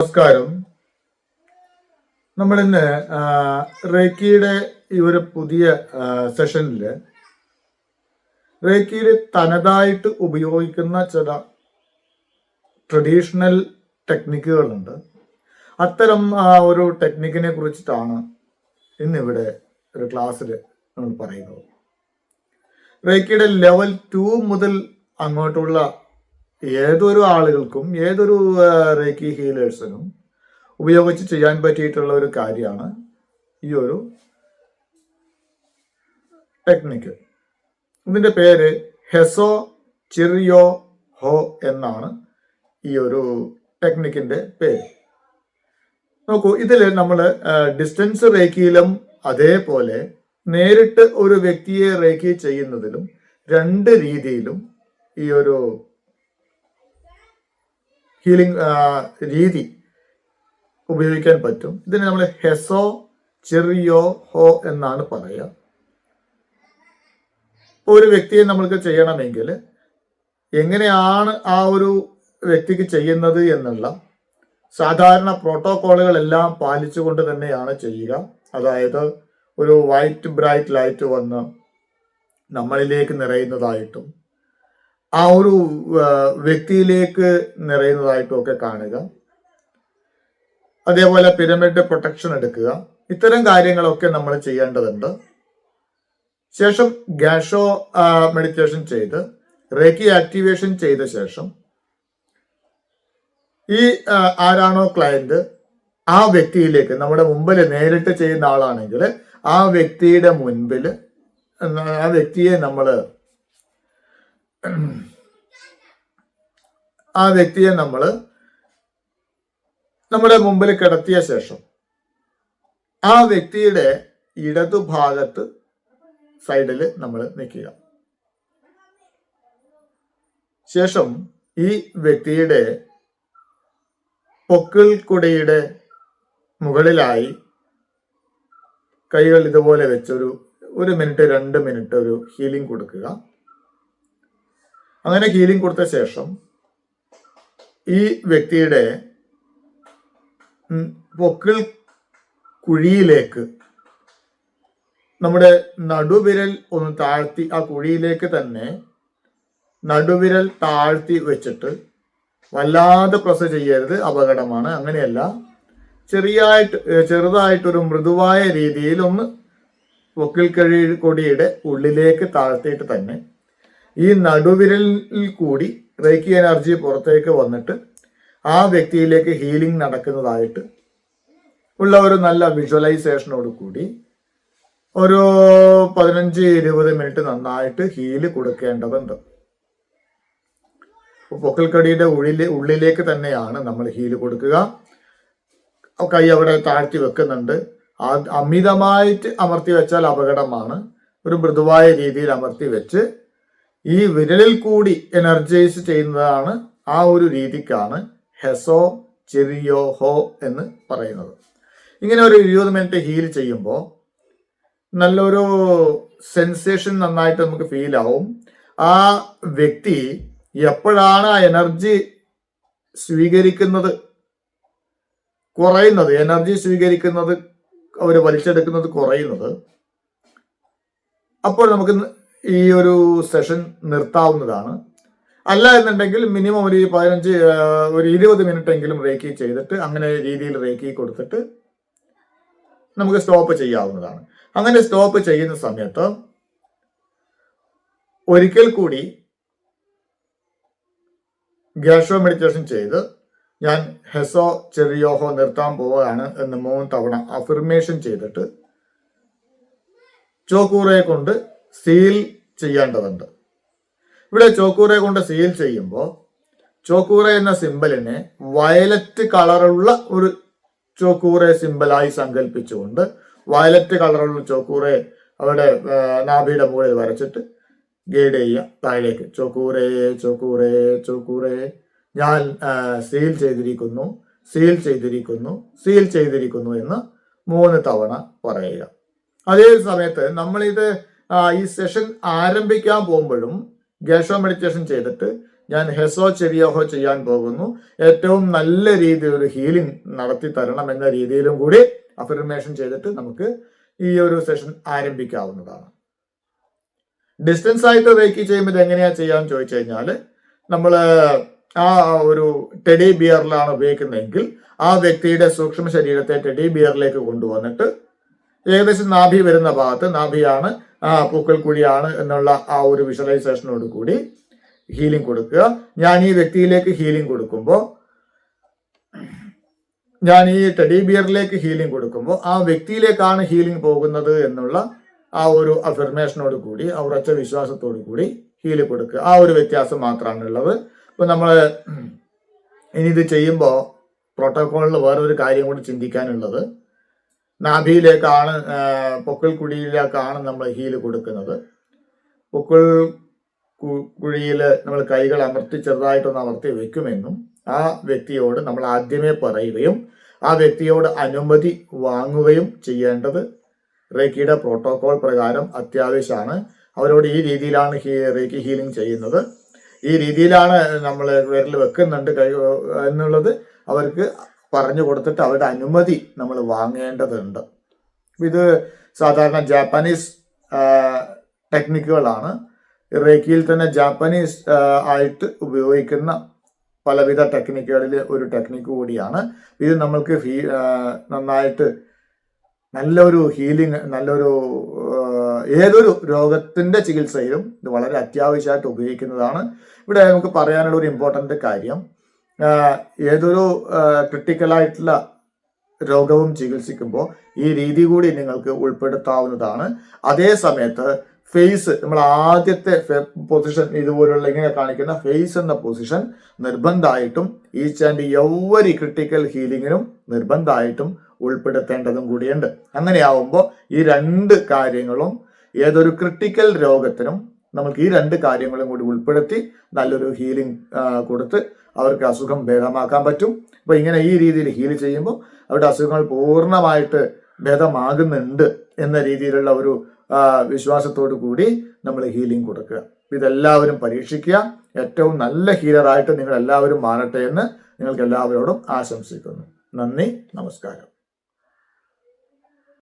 നമസ്കാരം. നമ്മൾ ഇന്ന് റേക്കിയുടെ ഈ ഒരു പുതിയ സെഷനിൽ റേക്കിയിൽ തനതായിട്ട് ഉപയോഗിക്കുന്ന ചില ട്രഡീഷണൽ ടെക്നിക്കുകളുണ്ട്. അത്തരം ഒരു ടെക്നിക്കിനെ കുറിച്ചിട്ടാണ് ഇന്നിവിടെ ഒരു ക്ലാസ്സിൽ നമ്മൾ പറയുന്നത്. റേക്കിയുടെ ലെവൽ ടു മുതൽ അങ്ങോട്ടുള്ള ഏതൊരു ആളുകൾക്കും ഏതൊരു റേക്കി ഹീലേഴ്സിനും ഉപയോഗിച്ച് ചെയ്യാൻ പറ്റിയിട്ടുള്ള ഒരു കാര്യമാണ് ഈ ഒരു ടെക്നിക്ക് ഇതിന്റെ പേര് ഹെസോ ചിറിയോ ഹോ എന്നാണ് ഈ ഒരു ടെക്നിക്കിന്റെ പേര്. നോക്കൂ ഇതിൽ നമ്മൾ ഡിസ്റ്റൻസ് റേക്കിയിലും അതേപോലെ നേരിട്ട് ഒരു വ്യക്തിയെ റേക്കി ചെയ്യുന്നതിലും രണ്ട് രീതിയിലും ഈ ഒരു ഹീലിംഗ് രീതി ഉപയോഗിക്കാൻ പറ്റും. ഇതിന് നമ്മൾ ഹെസോ ചെറിയോ ഹോ എന്നാണ് പറയുക. ഒരു വ്യക്തിയെ നമ്മൾക്ക് ചെയ്യണമെങ്കിൽ എങ്ങനെയാണ് ആ ഒരു വ്യക്തിക്ക് ചെയ്യുന്നത് എന്നുള്ള സാധാരണ പ്രോട്ടോകോളുകളെല്ലാം പാലിച്ചുകൊണ്ട് തന്നെയാണ് ചെയ്യുക. അതായത് ഒരു വൈറ്റ് ബ്രൈറ്റ് ലൈറ്റ് വന്ന് നമ്മളിലേക്ക് നിറയുന്നതായിട്ടും ആ ഒരു വ്യക്തിയിലേക്ക് നിറയുന്നതായിട്ടും ഒക്കെ കാണുക. അതേപോലെ പിരമിഡ് പ്രൊട്ടക്ഷൻ എടുക്കുക. ഇത്തരം കാര്യങ്ങളൊക്കെ നമ്മൾ ചെയ്യേണ്ടതുണ്ട്. ശേഷം ഗ്യാഷോ മെഡിറ്റേഷൻ ചെയ്ത് റേക്കി ആക്ടിവേഷൻ ചെയ്ത ശേഷം ഈ ആരാണോ ക്ലയന്റ് ആ വ്യക്തിയിലേക്ക് നമ്മുടെ മുമ്പിൽ നേരിട്ട് ചെയ്യുന്ന ആളാണെങ്കിൽ ആ വ്യക്തിയുടെ മുൻപിൽ ആ വ്യക്തിയെ നമ്മൾ ആ വ്യക്തിയെ നമ്മൾ നമ്മുടെ മുമ്പിൽ കിടത്തിയ ശേഷം ആ വ്യക്തിയുടെ ഇടതുഭാഗത്ത് സൈഡിൽ നമ്മൾ നിൽക്കുക. ശേഷം ഈ വ്യക്തിയുടെ പൊക്കിൾ കുടയുടെ മുകളിലായി കൈകൾ ഇതുപോലെ വെച്ചൊരു ഒരു മിനിറ്റ് രണ്ട് മിനിറ്റ് ഒരു ഹീലിംഗ് കൊടുക്കുക. അങ്ങനെ ഹീലിംഗ് കൊടുത്ത ശേഷം ഈ വ്യക്തിയുടെ പൊക്കിൾ കുഴിയിലേക്ക് നമ്മുടെ നടുവിരൽ ഒന്ന് താഴ്ത്തി ആ കുഴിയിലേക്ക് തന്നെ നടുവിരൽ താഴ്ത്തി വെച്ചിട്ട് വല്ലാതെ പ്രസ ചെയ്യരുത് അപകടമാണ്. അങ്ങനെയല്ല ചെറിയായിട്ട് ചെറുതായിട്ടൊരു മൃദുവായ രീതിയിൽ ഒന്ന് പൊക്കിൽ കഴി കൊടിയുടെ ഉള്ളിലേക്ക് താഴ്ത്തിയിട്ട് തന്നെ ഈ നടുവിരലിൽ കൂടി റേക്കി എനർജി പുറത്തേക്ക് വന്നിട്ട് ആ വ്യക്തിയിലേക്ക് ഹീലിംഗ് നടക്കുന്നതായിട്ട് ഉള്ള ഒരു നല്ല വിഷ്വലൈസേഷനോട് കൂടി ഒരു പതിനഞ്ച് ഇരുപത് മിനിറ്റ് നന്നായിട്ട് ഹീൽ കൊടുക്കേണ്ടതുണ്ട്. പൊക്കൽക്കടിയുടെ ഉള്ളിലെ ഉള്ളിലേക്ക് തന്നെയാണ് നമ്മൾ ഹീൽ കൊടുക്കുക. കൈ അവിടെ താഴ്ത്തി വെക്കുന്നുണ്ട്. അമിതമായിട്ട് അമർത്തി വെച്ചാൽ അപകടമാണ്. ഒരു മൃദുവായ രീതിയിൽ അമർത്തി വെച്ച് ഈ വിരലിൽ കൂടി എനർജൈസ് ചെയ്യുന്നതാണ് ആ ഒരു രീതിക്കാണ് ഹെസോ ചെറിയോ ഹോ എന്ന് പറയുന്നത്. ഇങ്ങനെ ഒരു ഇരുപത് മിനിറ്റ് ഹീൽ ചെയ്യുമ്പോൾ നല്ലൊരു സെൻസേഷൻ നന്നായിട്ട് നമുക്ക് ഫീൽ ആവും. ആ വ്യക്തി എപ്പോഴാണ് ആ എനർജി സ്വീകരിക്കുന്നത്? കുറയുന്നത്. എനർജി സ്വീകരിക്കുന്നത് അവർ വലിച്ചെടുക്കുന്നത് കുറയുന്നത്. അപ്പോൾ നമുക്ക് ഈ ഒരു സെഷൻ നിർത്താവുന്നതാണ്. അല്ല എന്നുണ്ടെങ്കിൽ മിനിമം ഒരു പതിനഞ്ച് ഒരു ഇരുപത് മിനിറ്റ് എങ്കിലും റേക്കി ചെയ്തിട്ട് അങ്ങനെ രീതിയിൽ റേക്കി കൊടുത്തിട്ട് നമുക്ക് സ്റ്റോപ്പ് ചെയ്യാവുന്നതാണ്. അങ്ങനെ സ്റ്റോപ്പ് ചെയ്യുന്ന സമയത്ത് ഒരിക്കൽ കൂടി ഗ്യാഷോ മെഡിറ്റേഷൻ ചെയ്ത് ഞാൻ ഹെസോ ചെറിയോഹോ നിർത്താൻ പോവുകയാണ് എന്ന് മൂന്ന് തവണ അഫിർമേഷൻ ചെയ്തിട്ട് ചോക്കൂറയെ കൊണ്ട് സീൽ ചെയ്യേണ്ടതുണ്ട്. ഇവിടെ ചോക്കൂറെ കൊണ്ട് സീൽ ചെയ്യുമ്പോൾ ചോക്കൂറ എന്ന സിമ്പലിനെ വയലറ്റ് കളറുള്ള ഒരു ചോക്കൂറെ സിമ്പലായി സങ്കല്പിച്ചുകൊണ്ട് വയലറ്റ് കളറുള്ള ചോക്കൂറെ അവിടെ നാഭിയുടെ മുകളിൽ വരച്ചിട്ട് ഗൈഡ് ചെയ്യുക. താഴേക്ക് ചോക്കൂറേ ചോക്കൂറേ ചോക്കൂറേ. ഞാൻ സീൽ ചെയ്തിരിക്കുന്നു സീൽ ചെയ്തിരിക്കുന്നു സീൽ ചെയ്തിരിക്കുന്നു എന്ന് മൂന്ന് തവണ പറയുക. അതേ സമയത്ത് നമ്മളിത് ഈ സെഷൻ ആരംഭിക്കാൻ പോകുമ്പോഴും ഗേഷോ മെഡിറ്റേഷൻ ചെയ്തിട്ട് ഞാൻ ഹെസോ ചെറിയോഹോ ചെയ്യാൻ പോകുന്നു. ഏറ്റവും നല്ല രീതിയിൽ ഒരു ഹീലിംഗ് നടത്തി തരണം എന്ന രീതിയിലും കൂടി അഫർമേഷൻ ചെയ്തിട്ട് നമുക്ക് ഈ ഒരു സെഷൻ ആരംഭിക്കാവുന്നതാണ്. ഡിസ്റ്റൻസ് ആയിട്ട് റേക്കി ചെയ്യുമ്പോൾ ഇത് എങ്ങനെയാ ചെയ്യാന്ന് ചോദിച്ചു കഴിഞ്ഞാൽ നമ്മൾ ആ ഒരു ടെഡി ബിയറിലാണ് ഉപയോഗിക്കുന്നതെങ്കിൽ ആ വ്യക്തിയുടെ സൂക്ഷ്മ ശരീരത്തെ ടെഡി ബിയറിലേക്ക് കൊണ്ടുവന്നിട്ട് ഏകദേശം നാഭി വരുന്ന ഭാഗത്ത് നാഭിയാണ് ആ പൂക്കൽ കുഴിയാണ് എന്നുള്ള ആ ഒരു വിഷ്വലൈസേഷനോട് കൂടി ഹീലിംഗ് കൊടുക്കുക. ഞാൻ ഈ വ്യക്തിയിലേക്ക് ഹീലിംഗ് കൊടുക്കുമ്പോൾ ഞാൻ ഈ ടെഡി ബിയറിലേക്ക് ഹീലിംഗ് കൊടുക്കുമ്പോൾ ആ വ്യക്തിയിലേക്കാണ് ഹീലിംഗ് പോകുന്നത് എന്നുള്ള ആ ഒരു അഫർമേഷനോട് കൂടി ആ ഉറച്ച വിശ്വാസത്തോടു കൂടി ഹീൽ കൊടുക്കുക. ആ ഒരു വ്യത്യാസം മാത്രമാണ് ഉള്ളത്. ഇപ്പൊ നമ്മൾ ഇനി ഇത് ചെയ്യുമ്പോൾ പ്രോട്ടോക്കോളിൽ വേറൊരു കാര്യം കൂടി ചിന്തിക്കാനുള്ളത്. നാഭിയിലേക്കാണ് പൊക്കിൾ കുഴിയിലേക്കാണ് നമ്മൾ ഹീൽ കൊടുക്കുന്നത്. പൊക്കിൾ കുഴിയിൽ നമ്മൾ കൈകൾ അമർത്തി ചെറുതായിട്ടൊന്ന് അമർത്തി വെക്കുമെന്നും ആ വ്യക്തിയോട് നമ്മൾ ആദ്യമേ പറയുകയും ആ വ്യക്തിയോട് അനുമതി വാങ്ങുകയും ചെയ്യേണ്ടത് റേക്കിയുടെ പ്രോട്ടോകോൾ പ്രകാരം അത്യാവശ്യമാണ്. അവരോട് ഈ രീതിയിലാണ് ഹീ റേക്കി ഹീലിംഗ് ചെയ്യുന്നത്. ഈ രീതിയിലാണ് നമ്മൾ വിരൽ വെക്കുന്നുണ്ട് കൈ എന്നുള്ളത് അവർക്ക് പറഞ്ഞു കൊടുത്തിട്ട് അവരുടെ അനുമതി നമ്മൾ വാങ്ങേണ്ടതുണ്ട്. ഇത് സാധാരണ ജാപ്പനീസ് ടെക്നിക്കുകളാണ്. റേക്കിയിൽ തന്നെ ജാപ്പനീസ് ആയിട്ട് ഉപയോഗിക്കുന്ന പലവിധ ടെക്നിക്കുകളിൽ ഒരു ടെക്നിക്ക് കൂടിയാണ്. ഇത് നമ്മൾക്ക് ഫീ നന്നായിട്ട് നല്ലൊരു ഹീലിംഗ് നല്ലൊരു ഏതൊരു രോഗത്തിന്റെ ചികിത്സയിലും ഇത് വളരെ അത്യാവശ്യമായിട്ട് ഉപയോഗിക്കുന്നതാണ്. ഇവിടെ നമുക്ക് പറയാനുള്ള ഒരു ഇമ്പോർട്ടന്റ് കാര്യം. ഏതൊരു ക്രിട്ടിക്കലായിട്ടുള്ള രോഗവും ചികിത്സിക്കുമ്പോൾ ഈ രീതി കൂടി നിങ്ങൾക്ക് ഉൾപ്പെടുത്താവുന്നതാണ്. അതേ സമയത്ത് ഫേസ് നമ്മൾ ആദ്യത്തെ പൊസിഷൻ ഇതുപോലുള്ള ഇങ്ങനെ കാണിക്കുന്ന ഫേസ് എന്ന പൊസിഷൻ നിർബന്ധമായിട്ടും ഈച്ച് ആൻഡ് എവരി ക്രിട്ടിക്കൽ ഹീലിങ്ങിനും നിർബന്ധമായിട്ടും ഉൾപ്പെടുത്തേണ്ടതും കൂടിയുണ്ട്. അങ്ങനെയാവുമ്പോൾ ഈ രണ്ട് കാര്യങ്ങളും ഏതൊരു ക്രിട്ടിക്കൽ രോഗത്തിനും നമുക്ക് ഈ രണ്ട് കാര്യങ്ങളും കൂടി ഉൾപ്പെടുത്തി നല്ലൊരു ഹീലിംഗ് കൊടുത്ത് അവർക്ക് അസുഖം ഭേദമാക്കാൻ പറ്റും. അപ്പൊ ഇങ്ങനെ ഈ രീതിയിൽ ഹീൽ ചെയ്യുമ്പോൾ അവരുടെ അസുഖങ്ങൾ പൂർണമായിട്ട് ഭേദമാകുന്നുണ്ട് എന്ന രീതിയിലുള്ള ഒരു വിശ്വാസത്തോടു കൂടി നമ്മൾ ഹീലിംഗ് കൊടുക്കുക. ഇതെല്ലാവരും പരീക്ഷിക്കുക. ഏറ്റവും നല്ല ഹീലറായിട്ട് നിങ്ങൾ എല്ലാവരും മാറട്ടെ എന്ന് നിങ്ങൾക്ക് എല്ലാവരോടും ആശംസിക്കുന്നു. നന്ദി നമസ്കാരം.